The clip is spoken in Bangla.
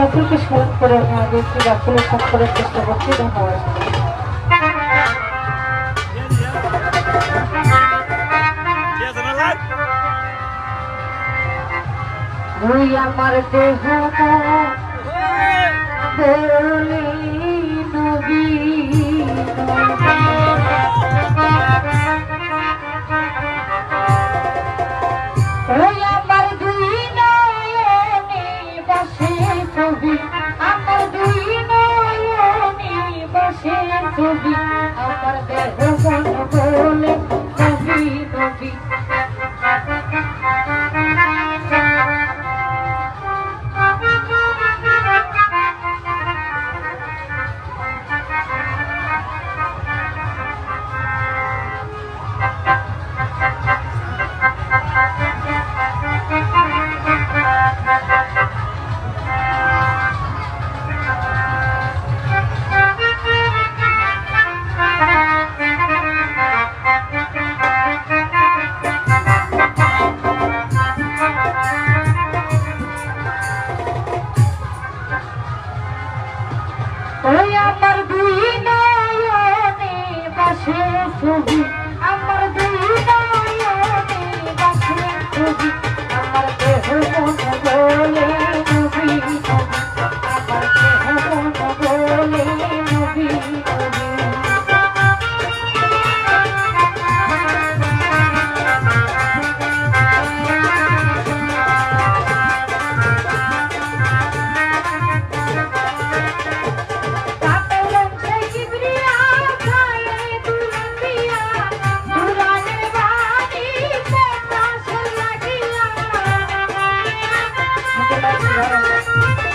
রাসুলকে স্মরণ করে আমি আগে একটি রাসুলের সাথ করার চেষ্টা করছি। আমার দেহ বলি নবী। ছবি আমার দেহ বলে ওই আমার দুই নয়নে বাসে ছবি don't know.